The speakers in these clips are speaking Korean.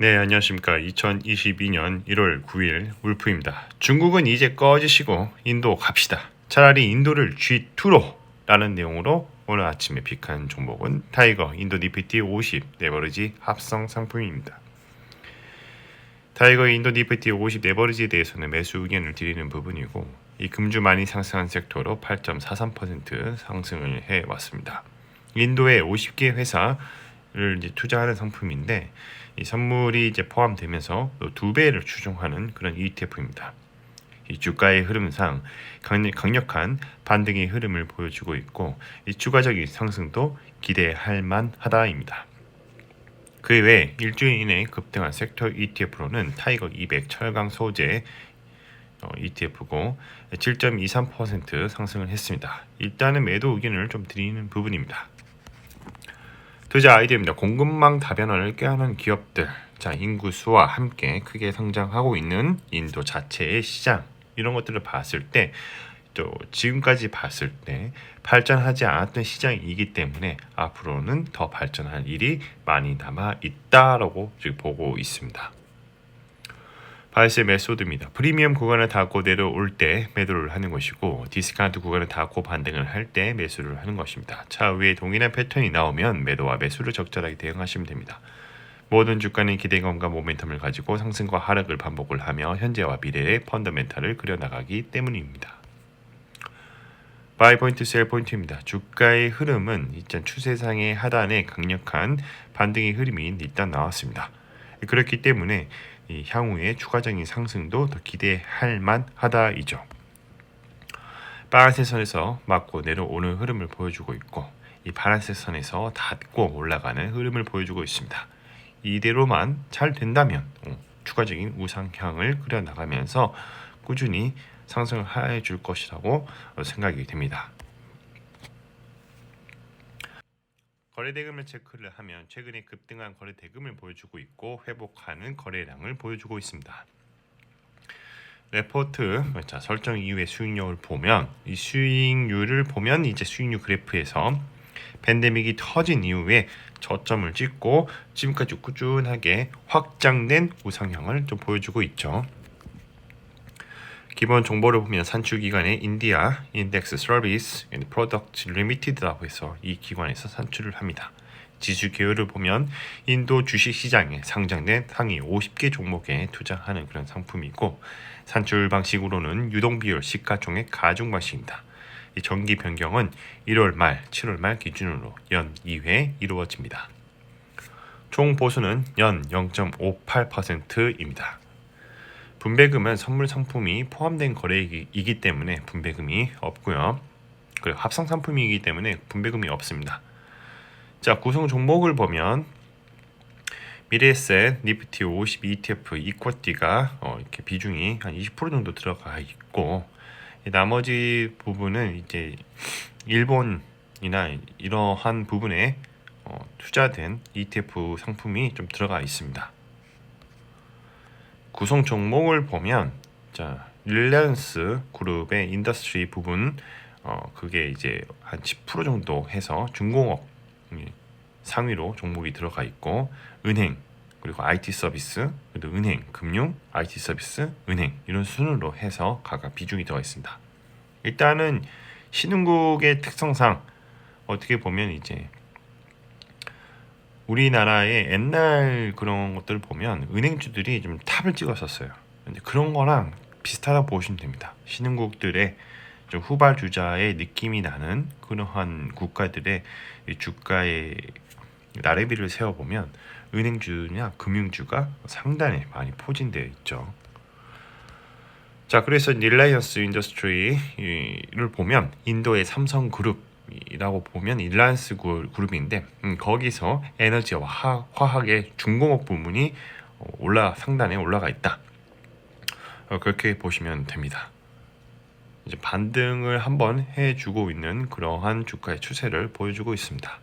네, 안녕하십니까. 2022년 1월 9일 울프입니다. 중국은 이제 꺼지시고 인도 갑시다. 차라리 인도를 G2로 라는 내용으로 오늘 아침에 픽한 종목은 타이거 인도 니프티 50 네버리지 합성 상품입니다. 타이거 인도 니프티 50 네버리지에 대해서는 매수 의견을 드리는 부분이고 이 금주 많이 상승한 섹터로 8.43% 상승을 해 왔습니다. 인도의 50개 회사 를 이제 투자하는 상품인데 이 선물이 이제 포함되면서 또두 배를 추종하는 그런 ETF입니다. 이 주가의 흐름상 강력- 강력한 반등의 흐름을 보여주고 있고 이 추가적인 상승도 기대할 만하다입니다. 그 외에 일주일 이내 급등한 섹터 ETF로는 타이거 200 철강 소재 어, ETF고 7.23% 상승을 했습니다. 일단은 매도 의견을 좀 드리는 부분입니다. 투자 아이디어입니다. 공급망 다변화를 꾀하는 기업들, 자 인구 수와 함께 크게 성장하고 있는 인도 자체의 시장 이런 것들을 봤을 때. 또 지금까지 봤을 때 발전하지 않았던 시장이기 때문에 앞으로는 더 발전할 일이 많이 남아 있다라고 지금 보고 있습니다. 바이스 메소드입니다. 프리미엄 구간을 닿고 내려올 때 매도를 하는 것이고 디스카운트 구간을 닿고 반등을 할 때 매수를 하는 것입니다. 차후에 동일한 패턴이 나오면 매도와 매수를 적절하게 대응하시면 됩니다. 모든 주가는 기대감과 모멘텀을 가지고 상승과 하락을 반복을 하며 현재와 미래의 펀더멘탈을 그려나가기 때문입니다. 바이 포인트, 셀 포인트입니다. 주가의 흐름은 일단 추세상의 하단에 강력한 반등의 흐름이 일단 나왔습니다. 그렇기 때문에 이 향후에 추가적인 상승도 더 기대할 만하다이죠. 파란색 선에서 맞고 내려오는 흐름을 보여주고 있고 이 파란색 선에서 닫고 올라가는 흐름을 보여주고 있습니다. 이대로만 잘 된다면 어, 추가적인 우상향을 그려 나가면서 꾸준히 상승을 해 줄 것이라고 어, 생각이 됩니다. 거래대금을 체크를 하면 최근에 급등한 거래대금을 보여주고 있고 회복하는 거래량을 보여주고 있습니다. 레포트 자, 설정 이후의 수익률을 보면 이 수익률을 보면 이제 수익률 그래프에서 팬데믹이 터진 이후에 저점을 찍고 지금까지 꾸준하게 확장된 우상향을 좀 보여주고 있죠. 기본 정보를 보면 산출 기관의 인디아 인덱스 서비스 앤 프로덕트 리미티드라고 해서 이 기관에서 산출을 합니다. 지수 계열을 보면 인도 주식 시장에 상장된 상위 50개 종목에 투자하는 그런 상품이고 산출 방식으로는 유동 비율 시가총액 가중 방식입니다. 이 정기 변경은 1월 말, 7월 말 기준으로 연 2회 이루어집니다. 총 보수는 연 0.58%입니다. 분배금은 선물 상품이 포함된 거래이기 때문에 분배금이 없고요. 그리고 합성 상품이기 때문에 분배금이 없습니다. 자 구성 종목을 보면 미래에셋, 니프티 50 ETF, 이쿼티가 어, 이렇게 비중이 한 20% 정도 들어가 있고 이 나머지 부분은 이제 일본이나 이러한 부분에 어, 투자된 ETF 상품이 좀 들어가 있습니다. 구성 종목을 보면 자 릴리언스 그룹의 인더스트리 부분 어 그게 이제 한 10% 정도 해서 중공업 음, 상위로 종목이 들어가 있고 은행 그리고 IT 서비스 그리고 은행 금융 IT 서비스 은행 이런 순으로 해서 각각 비중이 들어가 있습니다. 일단은 신흥국의 특성상 어떻게 보면 이제 우리나라의 옛날 그런 것들을 보면 은행주들이 좀 탑을 찍었었어요. 근데 그런 거랑 비슷하다고 보시면 됩니다. 신흥국들의 좀 후발주자의 느낌이 나는 그러한 국가들의 이 주가의 나래비를 세워보면 은행주냐 금융주가 상단에 많이 포진되어 있죠. 자, 그래서 릴라이언스 인더스트리를 보면 인도의 삼성그룹 이라고 보면 일란스 그룹인데 음, 거기서 에너지와 화, 화학의 중공업 부문이 어, 올라 상단에 올라가 있다. 어, 그렇게 보시면 됩니다. 이제 반등을 한번 해주고 있는 그러한 주가의 추세를 보여주고 있습니다.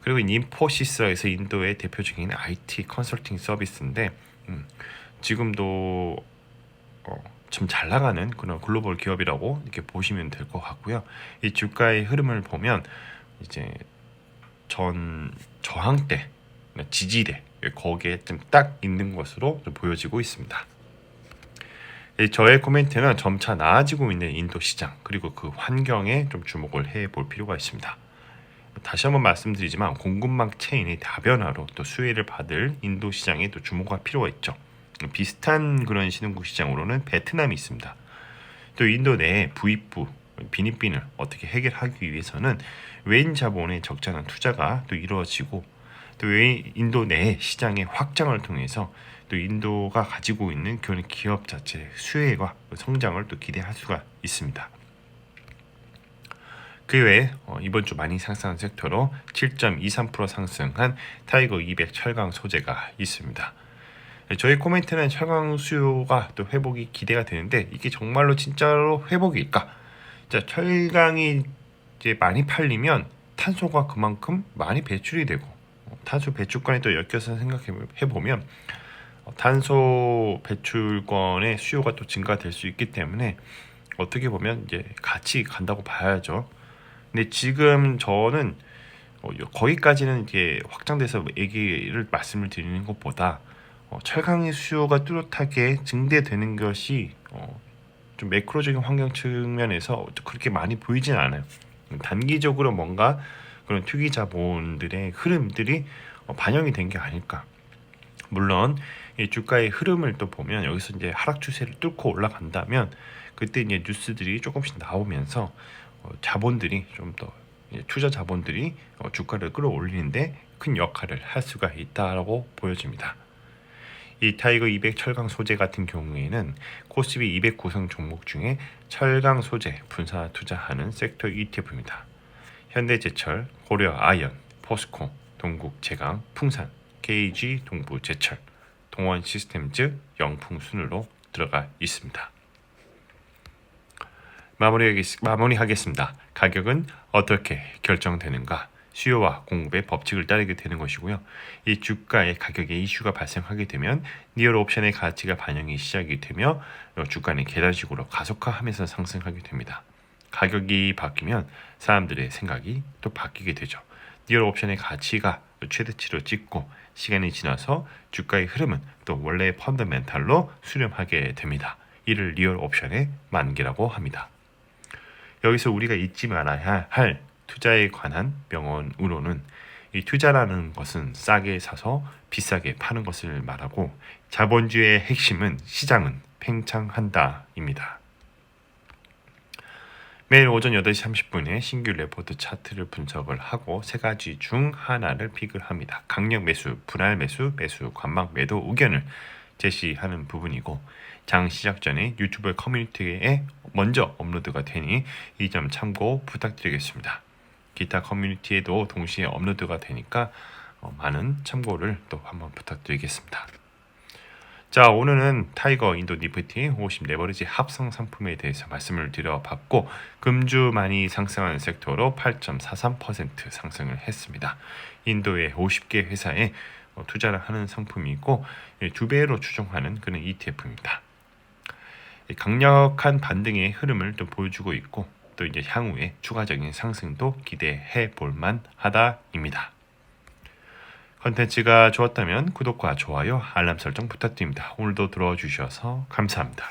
그리고 인포시스에서 인도의 대표적인 IT 컨설팅 서비스인데 음, 지금도 어, 좀 잘 나가는 그런 글로벌 기업이라고 이렇게 보시면 될 것 같고요. 이 주가의 흐름을 보면 이제 전 저항 때 지지대 거기에 좀 딱 있는 것으로 좀 보여지고 있습니다. 이 저의 코멘트는 점차 나아지고 있는 인도 시장 그리고 그 환경에 좀 주목을 해 볼 필요가 있습니다. 다시 한번 말씀드리지만 공급망 체인의 다변화로 또 수혜를 받을 인도 시장에 또 주목할 필요가 있죠. 비슷한 그런 신흥국 시장으로는 베트남이 있습니다. 또 인도 내 부익부 빈익빈을 어떻게 해결하기 위해서는 외인 자본의 적절한 투자가 또 이루어지고 또 인도 내 시장의 확장을 통해서 또 인도가 가지고 있는 그런 기업 자체의 수혜와 성장을 또 기대할 수가 있습니다. 그 외에 어, 이번 주 많이 상승한 섹터로 7.23% 상승한 타이거 200 철강 소재가 있습니다. 네, 저희 코멘트는 철강 수요가 또 회복이 기대가 되는데 이게 정말로 진짜로 회복일까? 자, 철강이 이제 많이 팔리면 탄소가 그만큼 많이 배출이 되고 어, 탄소 배출권에 또 엮여서 생각해 보면 어, 탄소 배출권의 수요가 또 증가될 수 있기 때문에 어떻게 보면 이제 같이 간다고 봐야죠. 근데 지금 저는 어, 거기까지는 이제 확장돼서 얘기를 말씀을 드리는 것보다 어, 철강의 수요가 뚜렷하게 증대되는 것이 어, 좀 매크로적인 환경 측면에서 그렇게 많이 보이진 않아요. 단기적으로 뭔가 그런 투기 자본들의 흐름들이 어, 반영이 된 게 아닐까. 물론 이 주가의 흐름을 또 보면 여기서 이제 하락 추세를 뚫고 올라간다면 그때 이제 뉴스들이 조금씩 나오면서 어, 자본들이 좀 더 투자 자본들이 어, 주가를 끌어올리는데 큰 역할을 할 수가 있다라고 보여집니다. 이 타이거 200 철강 소재 같은 경우에는 코스피 200 구성 종목 중에 철강 소재 분사 투자하는 섹터 ETF입니다. 현대제철, 고려 아연, 포스코, 동국 제강, 풍산, KG 동부 제철, 동원 시스템즈, 영풍 순으로 들어가 있습니다. 마무리하겠습니다. 가격은 어떻게 결정되는가? 수요와 공급의 법칙을 따르게 되는 것이고요. 이 주가의 가격의 이슈가 발생하게 되면 리얼 옵션의 가치가 반영이 시작이 되며 주가는 계단식으로 가속화하면서 상승하게 됩니다. 가격이 바뀌면 사람들의 생각이 또 바뀌게 되죠. 리얼 옵션의 가치가 최대치로 찍고 시간이 지나서 주가의 흐름은 또 원래의 펀더멘탈로 수렴하게 됩니다. 이를 리얼 옵션의 만기라고 합니다. 여기서 우리가 잊지 말아야 할 투자에 관한 명언으로는 이 투자라는 것은 싸게 사서 비싸게 파는 것을 말하고 자본주의의 핵심은 시장은 팽창한다입니다. 매일 오전 8시 30분에 신규 레포트 차트를 분석을 하고 세 가지 중 하나를 픽을 합니다. 강력 매수, 분할 매수, 매수, 관망 매도 의견을 제시하는 부분이고 장 시작 전에 유튜브 커뮤니티에 먼저 업로드가 되니 이 점 참고 부탁드리겠습니다. 기타 커뮤니티에도 동시에 업로드가 되니까 어, 많은 참고를 또 한번 부탁드리겠습니다. 자 오늘은 타이거 인도 니프티 50 레버리지 합성 상품에 대해서 말씀을 드려봤고 금주 많이 상승하는 섹터로 8.43% 상승을 했습니다. 인도의 50개 회사에 어, 투자를 하는 상품이고 두 배로 추정하는 그런 ETF입니다. 강력한 반등의 흐름을 또 보여주고 있고 또 이제 향후에 추가적인 상승도 기대해 볼 만 하다입니다. 컨텐츠가 좋았다면 구독과 좋아요, 알람 설정 부탁드립니다. 오늘도 들어와 주셔서 감사합니다.